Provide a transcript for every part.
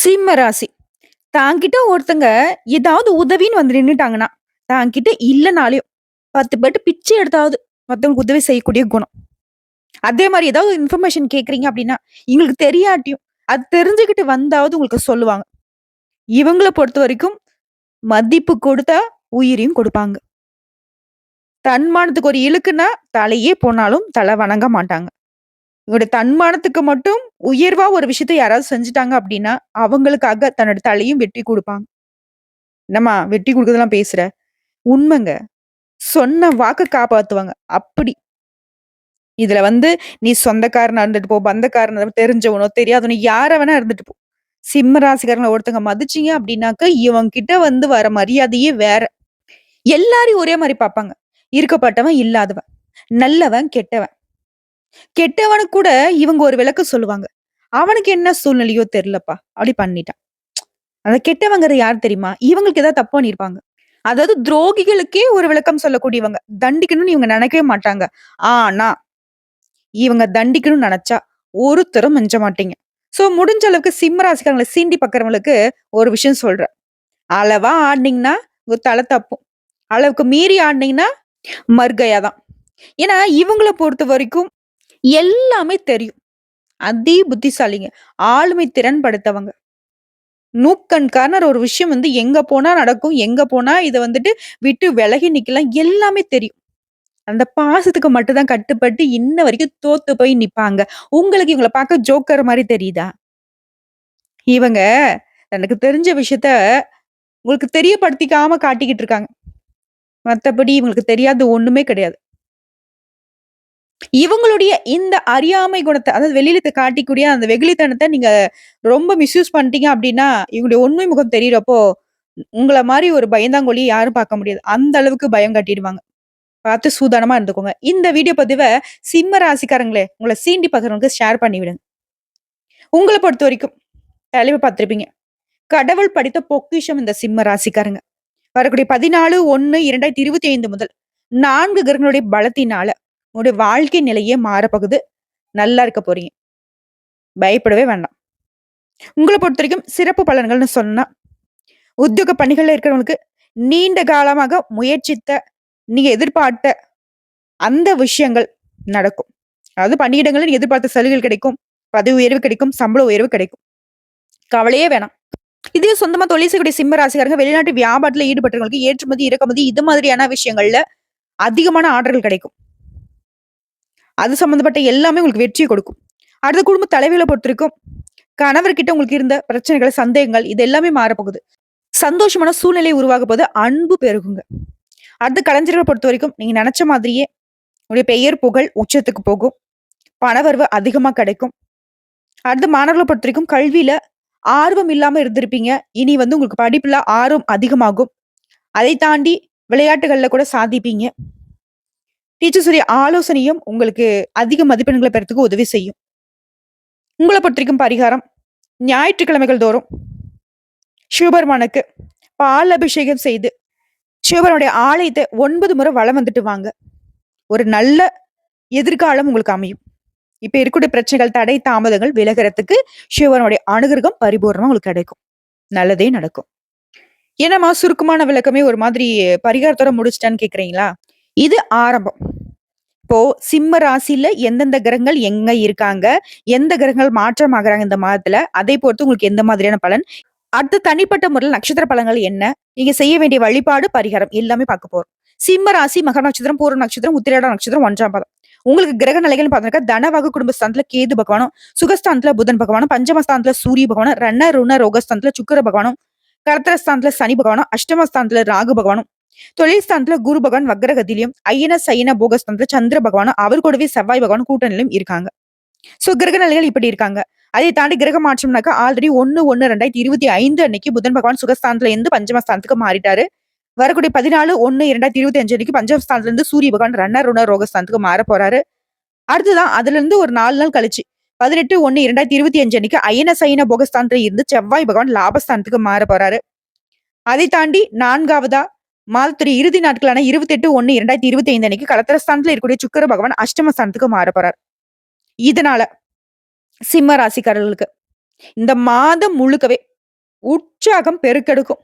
சிம்ம ராசி. தாங்கிட்ட ஒருத்தங்க ஏதாவது உதவின்னு வந்து நின்றுட்டாங்கன்னா தாங்கிட்ட இல்லைனாலையும் பத்து பேட்டு பிச்சை எடுத்தாவது மற்றவங்களுக்கு உதவி செய்யக்கூடிய குணம். அதே மாதிரி ஏதாவது இன்ஃபர்மேஷன் கேட்குறீங்க அப்படின்னா எங்களுக்கு தெரியாட்டியும், அது தெரிஞ்சுக்கிட்டு வந்தாவது உங்களுக்கு சொல்லுவாங்க. இவங்களை பொறுத்த வரைக்கும் மதிப்பு கொடுத்தா உயிரையும் கொடுப்பாங்க. தன்மானத்துக்கு ஒரு இழுக்குன்னா, தலையே போனாலும் தலை வணங்க மாட்டாங்க. இவங்களுடைய தன்மானத்துக்கு மட்டும் உயர்வா ஒரு விஷயத்த யாராவது செஞ்சுட்டாங்க அப்படின்னா அவங்களுக்காக தன்னோட தலையும் வெட்டி கொடுப்பாங்க என்னம்மா வெட்டி கொடுக்கறதெல்லாம் பேசுற? உண்மைங்க. சொன்ன வாக்க காப்பாத்துவாங்க. அப்படி. இதுல வந்து நீ சொந்தக்காரனா இருந்துட்டு போ, பந்தக்காரன் தெரிஞ்சவனோ, தெரியாதவனோ யார வேணா இருந்துட்டு போ. சிம்ம ராசிக்காரங்களை ஒருத்தங்க மதிச்சீங்க அப்படின்னாக்க இவங்க கிட்ட வந்து வர மரியாதையே வேற. எல்லாரையும் ஒரே மாதிரி பார்ப்பாங்க. இருக்கப்பட்டவன், இல்லாதவன். நல்லவன், கெட்டவன். கெட்டவனுக்கு கூட இவங்க ஒரு விளக்கம் சொல்லுவாங்க. அவனுக்கு என்ன சூழ்நிலையோ தெரியலப்பா. அப்படி பண்ணிட்டான். அந்த கெட்டவங்கிறது யார் தெரியுமா? இவங்களுக்கு ஏதாவது தப்பு பண்ணியிருப்பாங்க. அதாவது துரோகிகளுக்கே ஒரு விளக்கம் சொல்லக்கூடியவங்க. தண்டிக்கணும்னு இவங்க நினைக்கவே மாட்டாங்க. ஆனா, இவங்க தண்டிக்கணும்னு நினைச்சா ஒருத்தரும் மிஞ்ச மாட்டீங்க. சோ முடிஞ்ச அளவுக்கு சிம்மராசிக்காரங்களை சீண்டி பார்க்கிறவங்களுக்கு ஒரு விஷயம் சொல்றேன். அளவா ஆடினீங்கன்னா உங்க தலை தப்பும். அளவுக்கு மீறி ஆடினீங்கன்னா மர்கையாதான் ஏன்னா, இவங்கள பொறுத்தவரைக்கும் எல்லாமே தெரியும். அதி புத்திசாலிங்க. ஆளுமை திறன் படுத்தவங்க நூக்கண்காரர் ஒரு விஷயம் வந்து எங்க போனா நடக்கும், எங்க போனா இதை வந்துட்டு விட்டு விலகி நிக்கலாம் எல்லாமே தெரியும். அந்த பாசத்துக்கு மட்டும்தான் கட்டுப்பட்டு இன்ன வரைக்கும் தோத்து போய் நிப்பாங்க. உங்களுக்கு இவங்களை பார்க்க ஜோக்கர் மாதிரி தெரியுதா? இவங்க தனக்கு தெரிஞ்ச விஷயத்த உங்களுக்கு தெரியப்படுத்திக்காம காட்டிக்கிட்டு இருக்காங்க. மற்றபடி இவங்களுக்கு தெரியாத ஒண்ணுமே கிடையாது. இவங்களுடைய இந்த அறியாமை குணத்தை அதாவது வெளியில காட்டிக்கூடிய அந்த வெகுளித்தனத்தை நீங்க ரொம்ப மிஸ்யூஸ் பண்ணிட்டீங்க அப்படின்னா இவங்களுடைய உண்மை முகம் தெரியிறப்போ, உங்களை மாதிரி ஒரு பயந்தாங்கோலிய யாரும் பார்க்க முடியாது. அந்த அளவுக்கு பயம் காட்டிடுவாங்க. பார்த்து சூதானமா இருந்துக்கோங்க. இந்த வீடியோ பதிவை சிம்ம ராசிக்காரங்களே, உங்களை சீண்டி பார்க்குறவங்களுக்கு ஷேர் பண்ணிவிடுங்க உங்களை பொறுத்த வரைக்கும் தலைவ பார்த்துருப்பீங்க கடவுள் படித்த பொக்கிஷம் இந்த சிம்ம ராசிக்காரங்க. வரக்கூடிய 14/1/2025 முதல் நான்கு கிரகங்களுடைய பலத்தினால உங்களுடைய வாழ்க்கை நிலையே மாறப்போகுது. நல்லா இருக்க போறீங்க. பயப்படவே வேண்டாம். உங்களை பொறுத்த வரைக்கும் சிறப்பு பலன்கள்னு சொன்னா, உத்தியோக பணிகள்ல இருக்கிறவங்களுக்கு நீண்ட காலமாக முயற்சித்த, நீங்க எதிர்பார்த்த அந்த விஷயங்கள் நடக்கும். அதாவது பணியிடங்களில் எதிர்பார்த்த சலுகைகள் கிடைக்கும். பதவி உயர்வு கிடைக்கும். சம்பள உயர்வு கிடைக்கும். கவலையே வேணாம். இதே சொந்தமா தொழில் செய்யக்கூடிய சிம்ம ராசிக்காரங்க வெளிநாட்டு வியாபாரத்துல ஈடுபட்டவங்களுக்கு ஏற்றுமதி, இறக்குமதி இது மாதிரியான விஷயங்கள்ல அதிகமான ஆர்டர்கள் கிடைக்கும். அது சம்மந்தப்பட்ட எல்லாமே உங்களுக்கு வெற்றியை கொடுக்கும். அடுத்த குடும்ப தலைவிகள பொறுத்திருக்கும் கணவர்கிட்ட உங்களுக்கு இருந்த பிரச்சனைகள், சந்தேகங்கள் இது எல்லாமே மாறப்போகுது. சந்தோஷமான சூழ்நிலை உருவாக போது அன்பு பெருகுங்க. அடுத்த கலைஞர்களை பொறுத்த வரைக்கும் நீங்க நினைச்ச மாதிரியே உங்களுடைய பெயர், புகழ் உச்சத்துக்கு போகும். பணவரவு அதிகமா கிடைக்கும். அடுத்து பொறுத்த பொறுத்தவரைக்கும் கல்வியில ஆர்வம் இல்லாம இருந்திருப்பீங்க. இனி வந்து உங்களுக்கு படிப்புல ஆர்வம் அதிகமாகும். அதை தாண்டி விளையாட்டுகள்ல கூட சாதிப்பீங்க. டீச்சர்ஸுடைய ஆலோசனையும் உங்களுக்கு அதிக மதிப்பெண்களை பெறத்துக்கு உதவி செய்யும். உங்களை பொறுத்திருக்கும் பரிகாரம், ஞாயிற்றுக்கிழமைகள் தோறும் சிவபெருமானுக்கு பால் அபிஷேகம் செய்து, சிவபெருமானுடைய ஆலயத்தை ஒன்பது முறை வலம் வந்துட்டு வாங்க. ஒரு நல்ல எதிர்காலம் உங்களுக்கு அமையும். இப்ப இருக்கக்கூடிய பிரச்சனைகள், தடை, தாமதங்கள் விலகிறதுக்கு சிவபெருமானுடைய அனுகிரகம் பரிபூர்ணமா உங்களுக்கு கிடைக்கும். நல்லதே நடக்கும். என்னம்மா சுருக்கமான விளக்கமே ஒரு மாதிரி பரிகாரத்தோட முடிச்சிட்டான்னு கேக்குறீங்களா இது ஆரம்பம். இப்போ சிம்ம ராசியில எந்தெந்த கிரகங்கள் எங்க இருக்காங்க? எந்த கிரகங்கள் மாற்றம் ஆகுறாங்க இந்த மாதத்துல? அதை பொறுத்து உங்களுக்கு எந்த மாதிரியான பலன்? அடுத்த தனிப்பட்ட முறையில நட்சத்திர பலன்கள் என்ன? நீங்க செய்ய வேண்டிய வழிபாடு, பரிகாரம் எல்லாமே பார்க்க போறோம். சிம்ம ராசி, மகர நட்சத்திரம், பூர்வ நட்சத்திரம், உத்திராட நட்சத்திரம் ஒன்றாம் பாதம். உங்களுக்கு கிரக நிலைகள்னு பார்த்தாக்கா, குடும்ப குடும்பஸ்தானத்துல கேது பகவானும், சுகஸ்தானத்துல புதன் பகவானும், பஞ்சமஸ்தானத்துல சூரிய பகவானும், ரண, ருண, ரோகஸ்தானத்துல சுக்கிர பகவானும், கர்த்தரஸ்தானத்துல சனி பகவானும், அஷ்டமஸ்தானத்துல ராகு பகவானும், தொழில் ஸ்தானத்துல குரு பகவான் வக்ரகதியிலும், ஐயன, சைன போகஸ்தானத்துல சந்திர பகவானும், அவர் கூடவே செவ்வாய் பகவான் கூட்டணிலும் இருக்காங்க. சோ கிரக நிலைகள் இப்படி இருக்காங்க. அதை தாண்டி கிரக மாற்றம்னாக்கா ஆல்ரெடி 1/1/2025 அன்னைக்கு புதன் பகவான் சுகஸ்தானத்துல இருந்து பஞ்சமஸ்தானத்துக்கு மாறிட்டாரு. வரக்கூடிய 14/1/2025 அன்னைக்கு பஞ்சமஸ்தானத்துல இருந்து சூரிய பகவான் ரன்னர் ருணர் ரோகஸ்தானத்துக்கு மாற போறாரு. அடுத்துதான் அதுல இருந்து ஒரு நாலு நாள் கழிச்சு 18/1/2025 அன்னைக்கு அயன, சைன போகஸ்தானத்துல இருந்து செவ்வாய் பகவான் லாபஸ்தானத்துக்கு மாற போறாரு. அதை தாண்டி நான்காவதா மாதத்துடைய இறுதி நாட்களான 28/1/2025 அன்னைக்கு கலத்திரஸ்தானத்தில் இருக்கக்கூடிய சுக்கர பகவான் அஷ்டமஸ்தானத்துக்கு மாற போறார். இதனால சிம்ம ராசிக்காரர்களுக்கு இந்த மாதம் முழுக்கவே உற்சாகம் பெருக்கெடுக்கும்.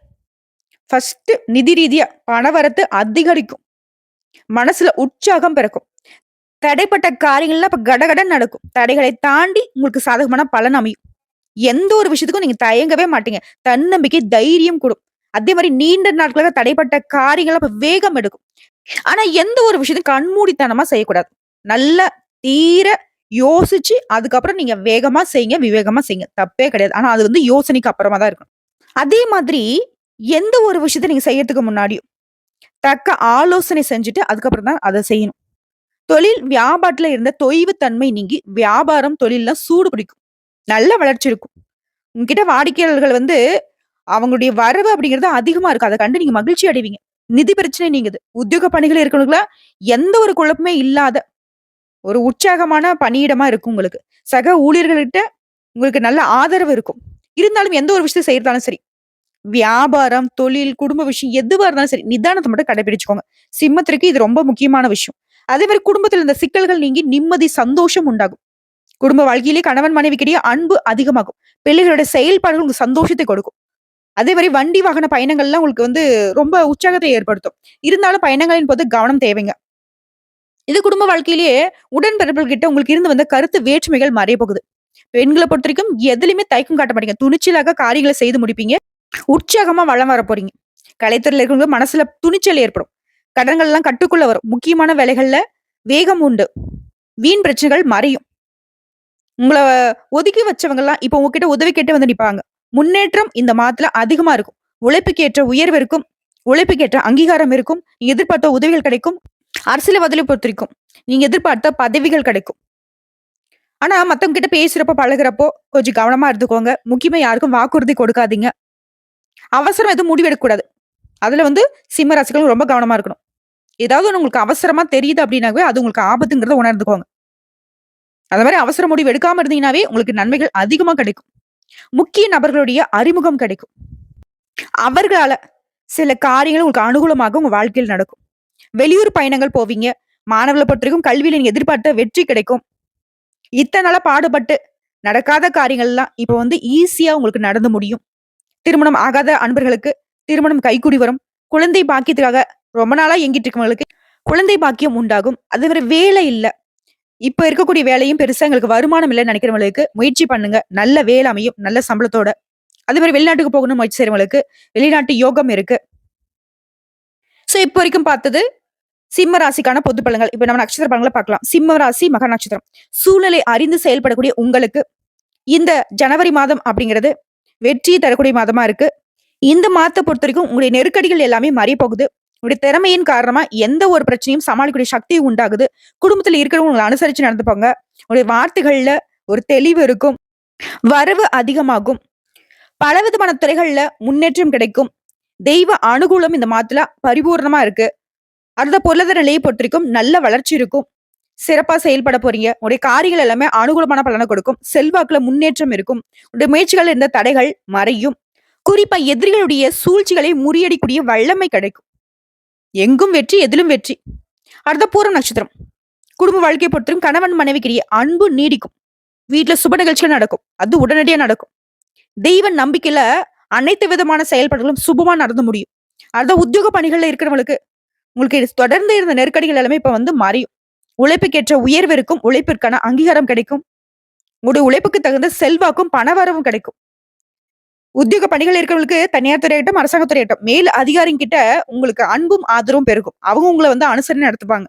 ஃபர்ஸ்ட் நிதி ரீதியா பணவரத்து அதிகரிக்கும். மனசுல உற்சாகம் பிறக்கும். தடைப்பட்ட காரியங்கள்லாம் இப்ப கடகடன் நடக்கும். தடைகளை தாண்டி உங்களுக்கு சாதகமான பலன் அமையும். எந்த ஒரு விஷயத்துக்கும் நீங்க தயங்கவே மாட்டீங்க. தன்னம்பிக்கை, தைரியம் கூடும். அதே மாதிரி நீண்ட நாட்களாக தடைப்பட்ட காரியங்கள் அப்ப வேகம் எடுக்கும். ஆனா எந்த ஒரு விஷயத்தையும் கண்மூடித்தனமா செய்யக்கூடாது. நல்ல தீர யோசிச்சு, அதுக்கப்புறம் நீங்க வேகமா செய்யுங்க, விவேகமா செய்யுங்க. தப்பே கிடையாது. ஆனா அது வந்து யோசனைக்கு அப்புறமா தான் இருக்கணும். அதே மாதிரி எந்த ஒரு விஷயத்த நீங்க செய்யறதுக்கு முன்னாடியும், தக்க ஆலோசனை செஞ்சுட்டு அதுக்கப்புறம் தான் அதை செய்யணும். தொழில் வியாபாரத்துல இருந்த தொய்வு தன்மை நீங்கி, வியாபாரம், தொழில்லாம் சூடு பிடிக்கும். நல்ல வளர்ச்சி இருக்கும். உங்ககிட்ட வாடிக்கையாளர்கள் வந்து அவங்களுடைய வரவு அப்படிங்கிறது அதிகமா இருக்கு. அதை கண்டு நீங்க மகிழ்ச்சி அடைவீங்க. நிதி பிரச்சனை நீங்குது. உத்தியோக பணிகள் இருக்கிறவங்களுக்குலாம் எந்த ஒரு குழப்பமே இல்லாத ஒரு உற்சாகமான பணியிடமா இருக்கும் உங்களுக்கு. சக ஊழியர்கள்கிட்ட உங்களுக்கு நல்ல ஆதரவு இருக்கும். இருந்தாலும் எந்த ஒரு விஷயத்தை செய்யறதாலும் சரி, வியாபாரம், தொழில், குடும்ப விஷயம் எதுவாக இருந்தாலும் சரி, நிதானத்தை மட்டும் கடைபிடிச்சுக்கோங்க. சிம்மத்திற்கு இது ரொம்ப முக்கியமான விஷயம். அதே மாதிரி குடும்பத்தில் இந்த சிக்கல்கள் நீங்கி நிம்மதி, சந்தோஷம் உண்டாகும். குடும்ப வாழ்க்கையிலே கணவன் மனைவிக்கிடையே அன்பு அதிகமாகும். பிள்ளைகளோட செயல்பாடுகள் உங்களுக்கு சந்தோஷத்தை கொடுக்கும். அதே மாதிரி வண்டி வாகன பயணங்கள்லாம் உங்களுக்கு வந்து ரொம்ப உற்சாகத்தை ஏற்படுத்தும். இருந்தாலும் பயணங்களின் போது கவனம் தேவைங்க. இது குடும்ப வாழ்க்கையிலேயே உடன்பிறப்புகள் கிட்ட உங்களுக்கு இருந்து வந்த கருத்து வேற்றுமைகள் மறைய போகுது. பெண்கள பொறுத்தவரைக்கும் எதுலையுமே தயக்கம் காட்ட மாட்டீங்க. துணிச்சலாக காரியங்களை செய்து முடிப்பீங்க. உற்சாகமா வளம் வர போறீங்க. கலைத்துறையில் இருக்கிறவங்க மனசுல துணிச்சல் ஏற்படும். கடன்கள்லாம் கட்டுக்குள்ள வரும். முக்கியமான வேலைகள்ல வேகம் உண்டு. வீண் பிரச்சனைகள் மறையும். உங்களை ஒதுக்கி வச்சவங்கெல்லாம் இப்ப உங்ககிட்ட உதவி கேட்டு வந்து நிப்பாங்க. முன்னேற்றம் இந்த மாதத்துல அதிகமா இருக்கும். உழைப்புக்கேற்ற உயர்வு இருக்கும். உழைப்புக்கேற்ற அங்கீகாரம் இருக்கும். நீங்க எதிர்பார்த்த உதவிகள் கிடைக்கும். அரசியல்வாதிகளை பொறுத்தவரைக்கும் நீங்க எதிர்பார்த்த பதவிகள் கிடைக்கும். ஆனா மத்தவங்க கிட்ட பேசுறப்ப பழகுறப்போ கொஞ்சம் கவனமா இருந்துக்கோங்க. முக்கியமா யாருக்கும் வாக்குறுதி கொடுக்காதீங்க. அவசரம் எதுவும் முடிவெடுக்க கூடாது. அதுல வந்து சிம்ம ராசிக்காரங்க ரொம்ப கவனமா இருக்கணும். ஏதாவது உங்களுக்கு அவசரமா தெரியுது அப்படின்னாவே, அது உங்களுக்கு ஆபத்துங்கிறத உணர்ந்துக்கோங்க. அந்த மாதிரி அவசர முடிவு எடுக்காம இருந்தீங்கன்னாவே, உங்களுக்கு நன்மைகள் அதிகமா கிடைக்கும். முக்கிய நபர்களுடைய அறிமுகம் கிடைக்கும். அவர்களால சில காரியங்கள் உங்களுக்கு அனுகூலமாக உங்க வாழ்க்கையில் நடக்கும். வெளியூர் பயணங்கள் போவீங்க. மாணவர்களை பொறுத்தவரைக்கும் கல்வியில நீங்க எதிர்பார்த்த வெற்றி கிடைக்கும். இத்தனை நாளா பாடுபட்டு நடக்காத காரியங்கள்லாம் இப்ப வந்து ஈஸியா உங்களுக்கு நடந்து முடியும். திருமணம் ஆகாத அன்பர்களுக்கு திருமணம் கைகூடி வரும். குழந்தை பாக்கியத்துக்காக ரொம்ப நாளா ஏங்கிட்டு இருக்கவங்களுக்கு குழந்தை பாக்கியம் உண்டாகும். அதே மாரி வேலை இல்லை இப்ப இருக்கக்கூடிய வேலையும் பெருசா எங்களுக்கு வருமானம் இல்லைன்னு நினைக்கிறவங்களுக்கு முயற்சி பண்ணுங்க. நல்ல வேலை அமையும். நல்ல சம்பளத்தோட. அதே மாதிரி வெளிநாட்டுக்கு போகணும்னு முயற்சி செய்யறவங்களுக்கு வெளிநாட்டு யோகம் இருக்கு. சோ இப்போ வரைக்கும் பார்த்தது சிம்ம ராசிக்கான பொது பலன்கள். இப்ப நம்ம நட்சத்திர பலன்களை பார்க்கலாம். சிம்ம ராசி, மக நட்சத்திரம். சூழ்நிலை அறிந்து செயல்படக்கூடிய உங்களுக்கு இந்த ஜனவரி மாதம் அப்படிங்கிறது வெற்றியை தரக்கூடிய மாதமா இருக்கு. இந்த மாதத்த பொறுத்தவரைக்கும் உங்களுடைய நெருக்கடிகள் எல்லாமே மறைய போகுது. உங்களுடைய திறமையின் காரணமா எந்த ஒரு பிரச்சனையும் சமாளிக்கக்கூடிய சக்தி உண்டாகுது. குடும்பத்துல இருக்கிறவங்க அனுசரிச்சு நடந்துப்பாங்க. உங்களுடைய வார்த்தைகள்ல ஒரு தெளிவு இருக்கும். வரவு அதிகமாகும். பலவிதமான துறைகள்ல முன்னேற்றம் கிடைக்கும். தெய்வ அனுகூலம் இந்த மாதத்துல பரிபூரணமா இருக்கு. அடுத்த பொருளாதார நிலையை பொறுத்திருக்கும் நல்ல வளர்ச்சி இருக்கும். சிறப்பா செயல்பட போறீங்க. உங்களுடைய காரியங்கள் எல்லாமே அனுகூலமான பலனை கொடுக்கும். செல்வாக்குல முன்னேற்றம் இருக்கும். உங்களுடைய முயற்சிகள் இருந்த தடைகள் மறையும். குறிப்பா எதிரிகளுடைய சூழ்ச்சிகளை முறியடிக்கூடிய வல்லமை கிடைக்கும். எங்கும் வெற்றி, எதிலும் வெற்றி. அடுத்த பூரம் நட்சத்திரம். குடும்ப வாழ்க்கையை பொறுத்தவரைக்கும் கணவன் மனைவிக்கிடையே அன்பு நீடிக்கும். வீட்டில் சுப நிகழ்ச்சிகள் நடக்கும். அது உடனடியாக நடக்கும். தெய்வ நம்பிக்கையில அனைத்து விதமான செயல்பாடுகளும் சுபமா நடந்து முடியும். அடுத்த உத்தியோக பணிகளில் இருக்கிறவங்களுக்கு உங்களுக்கு தொடர்ந்து இருந்த நெருக்கடிகள் எல்லாமே இப்போ வந்து மறையும். உழைப்புக்கேற்ற உயர்வு இருக்கும். உழைப்பிற்கான அங்கீகாரம் கிடைக்கும். உங்களுடைய உழைப்புக்கு தகுந்த செல்வாக்கும், பணவரவும் கிடைக்கும். உத்தியோக பணிகள் இருக்கிறவங்களுக்கு தனியார் துறையாகட்டும், அரசாங்க துறையிட்டும் மேல் அதிகாரிங்க கிட்ட உங்களுக்கு அன்பும், ஆதரவும் பெருகும். அவங்க உங்களை வந்து அனுசரணை நடத்துப்பாங்க.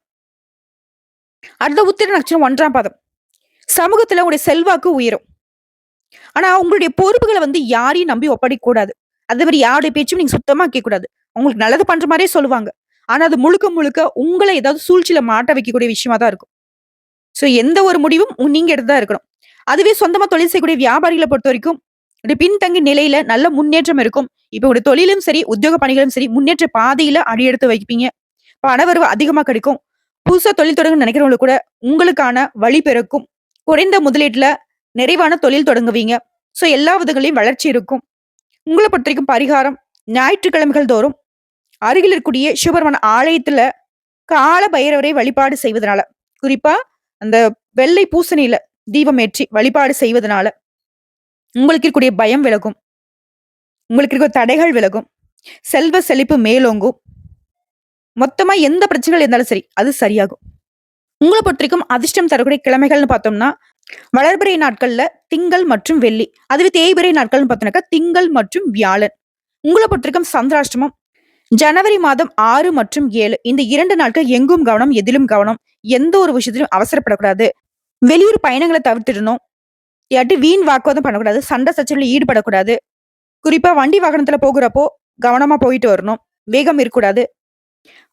அடுத்த உத்திர நட்சத்திரம் ஒன்றாம் பாதம். சமூகத்துல உங்களுடைய செல்வாக்கு உயரும். ஆனா உங்களுடைய பொறுப்புகளை வந்து யாரையும் நம்பி ஒப்படைக்க கூடாது. அதே மாதிரி யாருடைய பேச்சும் நீங்க சுத்தமா கேட்கக்கூடாது. உங்களுக்கு நல்லது பண்ற மாதிரியே சொல்லுவாங்க. ஆனா அது முழுக்க முழுக்க உங்களை ஏதாவது சூழ்ச்சியில மாட்ட வைக்கக்கூடிய விஷயமா தான் இருக்கும். சோ எந்த ஒரு முடிவும் நீங்க எடுத்து தான் இருக்கணும். அதுவே சொந்தமா தொழில் செய்யக்கூடிய வியாபாரிகளை பொறுத்த வரைக்கும் இப்படி பின்தங்கி நிலையில நல்ல முன்னேற்றம் இருக்கும். இப்ப உங்களுடைய தொழிலும் சரி, உத்தியோக பணிகளும் சரி முன்னேற்ற பாதையில அடியெடுத்து வைப்பீங்க. பணவரவு அதிகமா கிடைக்கும். புதுசா தொழில் தொடங்க நினைக்கிறவங்களுக்கு கூட உங்களுக்கான வழி பிறக்கும். குறைந்த முதலீட்டுல நிறைவான தொழில் தொடங்குவீங்க. சோ எல்லா விதங்களையும் வளர்ச்சி இருக்கும். உங்களை பொறுத்த வரைக்கும் பரிகாரம் ஞாயிற்றுக்கிழமைகள் தோறும் அருகில் இருக்கக்கூடிய சிவபெருமான ஆலயத்துல கால பைரவரை வழிபாடு செய்வதனால, குறிப்பா அந்த வெள்ளை பூசணியில தீபம் ஏற்றி வழிபாடு செய்வதனால உங்களுக்கு இருக்கக்கூடிய பயம் விலகும். உங்களுக்கு இருக்கிற தடைகள் விலகும். செல்வ செழிப்பு மேலோங்கும். மொத்தமா எந்த பிரச்சனைகள் இருந்தாலும் சரி, அது சரியாகும். உங்களை பொறுத்திருக்கும் அதிர்ஷ்டம் தரக்கூடிய கிழமைகள்னு பார்த்தோம்னா, வளர்பிறை நாட்கள்ல திங்கள் மற்றும் வெள்ளி. அதுவே தேய்பிறை நாட்கள்னு பார்த்தோம்னாக்கா, திங்கள் மற்றும் வியாழன். உங்களை பொறுத்திருக்கும் சந்திராஷ்டமம் ஜனவரி மாதம் ஆறு மற்றும் ஏழு இந்த இரண்டு நாட்கள் எங்கும் கவனம், எதிலும் கவனம். எந்த ஒரு விஷயத்திலும் அவசரப்படக்கூடாது. வெளியூர் பயணங்களை தவிர்த்திடணும். இல்லாட்டி வீண் வாக்குவாதம் பண்ணக்கூடாது. சண்டை சச்சரவுல ஈடுபடக்கூடாது. குறிப்பா வண்டி வாகனத்துல போகிறப்போ கவனமா போயிட்டு வரணும். வேகம் இருக்கக்கூடாது.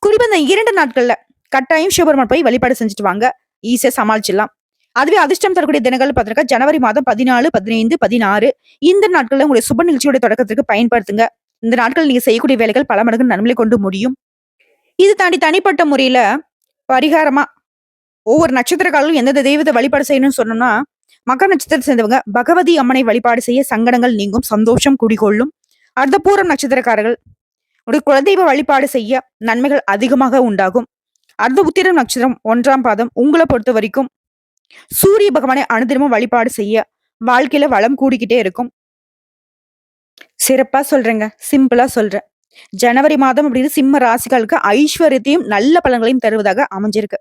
குறிப்பா இந்த இரண்டு நாட்கள்ல கட்டாயம் சிவபெருமான் போய் வழிபாடு செஞ்சுட்டு வாங்க. ஈஸியா சமாளிச்சிடலாம். அதுவே அதிர்ஷ்டம் தரக்கூடிய தினங்கள் பார்த்தீங்கன்னா, ஜனவரி மாதம் 14, 15, 16 இந்த நாட்கள்ல உங்களுடைய சுப நிகழ்ச்சியோட தொடக்கத்திற்கு பயன்படுத்துங்க. இந்த நாட்கள் நீங்க செய்யக்கூடிய வேலைகள் பல மடங்கு நன்மை கொண்டு முடியும். இது தாண்டி தனிப்பட்ட முறையில பரிகாரமா ஒவ்வொரு நட்சத்திரக்காரர்களும் எந்தெந்த தெய்வத்தை வழிபாடு செய்யணும்னு சொன்னோம்னா, மகர நட்சத்திரத்தை சேர்ந்தவங்க பகவதி அம்மனை வழிபாடு செய்ய சங்கடங்கள் நீங்கும், சந்தோஷம் குடிகொள்ளும். அர்த்தபூரம் நட்சத்திரக்காரர்கள் ஒரு குலதெய்வ வழிபாடு செய்ய நன்மைகள் அதிகமாக உண்டாகும். அர்த்த உத்திரம் நட்சத்திரம் ஒன்றாம் பாதம் உங்கள பொறுத்தவரைக்கும் சூரிய பகவானை அனுதினமும் வழிபாடு செய்ய வாழ்க்கையில வளம் கூடிக்கிட்டே இருக்கும். சிறப்பா சொல்றேங்க. சிம்பிளா சொல்றேன். ஜனவரி மாதம் அப்படின்னு சிம்ம ராசிகளுக்கு ஐஸ்வர்யத்தையும், நல்ல பலன்களையும் தருவதாக அமைஞ்சிருக்கு.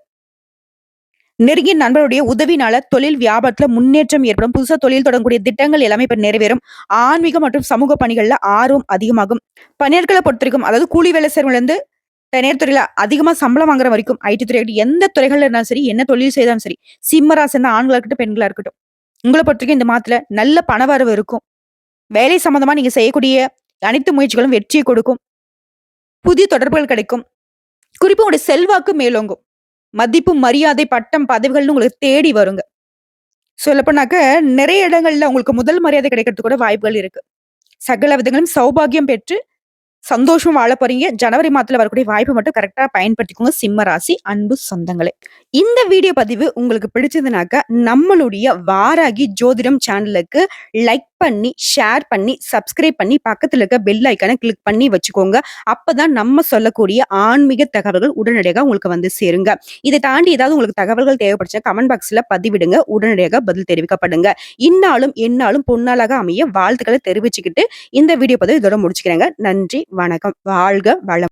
நெருங்கிய நண்பருடைய உதவினால தொழில் வியாபாரத்துல முன்னேற்றம் ஏற்படும். புதுசா தொழில் தொடங்கக்கூடிய திட்டங்கள் எல்லாமே இப்ப நிறைவேறும். ஆன்மீகம் மற்றும் சமூக பணிகள்ல ஆர்வம் அதிகமாகும். பணியாட்கள பொறுத்தவரைக்கும் அதாவது கூலி வேலை செய்றவங்கலேருந்து தனியார் துறையில அதிகமா சம்பளம் வாங்குற வரைக்கும் ஐடி துறை எந்த துறைகள்ல இருந்தாலும் சரி, என்ன தொழில் செய்தாலும் சரி, சிம்மரா ராசி சேர்ந்த ஆண்களா இருக்கட்டும், பெண்களா இருக்கட்டும். உங்களை பொறுத்த வரைக்கும் இந்த மாதத்துல நல்ல பணவரவு இருக்கும். வேலை சம்பந்தமா நீங்க செய்யக்கூடிய அனைத்து முயற்சிகளும் வெற்றியை கொடுக்கும். புதிய தொடர்புகள் கிடைக்கும். குறிப்பாக உங்களுடைய செல்வாக்கு மேலோங்கும். மதிப்பு, மரியாதை, பட்டம், பதவிகள்னு உங்களுக்கு தேடி வருங்க. சொல்லப்போனாக்க நிறைய இடங்கள்ல உங்களுக்கு முதல் மரியாதை கிடைக்கிறதுக்கு கூட வாய்ப்புகள் இருக்கு. சகல விதங்களும் சௌபாக்கியம் பெற்று சந்தோஷமா வாழ போறீங்க. ஜனவரி மாதத்துல வரக்கூடிய வாய்ப்பு மட்டும் கரெக்டாக பயன்படுத்திக்கோங்க சிம்ம ராசி அன்பு சொந்தங்களே. இந்த வீடியோ பதிவு உங்களுக்கு பிடிச்சதுனாக்க நம்மளுடைய வாராகி ஜோதிடம் சேனலுக்கு லைக் பண்ணி, ஷேர் பண்ணி, சப்ஸ்கிரைப் பண்ணி பக்கத்துல இருக்க பெல் ஐகான கிளிக் பண்ணி வச்சுக்கோங்க. அப்பதான் நம்ம சொல்லக்கூடிய ஆன்மீக தகவல்கள் உடனடியாக உங்களுக்கு வந்து சேருங்க. இதை தாண்டி ஏதாவது உங்களுக்கு தகவல்கள் தேவைப்படுச்சா கமெண்ட் பாக்ஸ்ல பதிவிடுங்க. உடனடியாக பதில் தெரிவிக்கப்படுங்க. இன்னாலும் என்னாலும் பொன்னாளாக அமைய வாழ்த்துக்களை தெரிவிச்சுக்கிட்டு இந்த வீடியோ பதிவு இதோட முடிச்சுக்கிறேங்க. நன்றி, வணக்கம். வாழ்க வளம்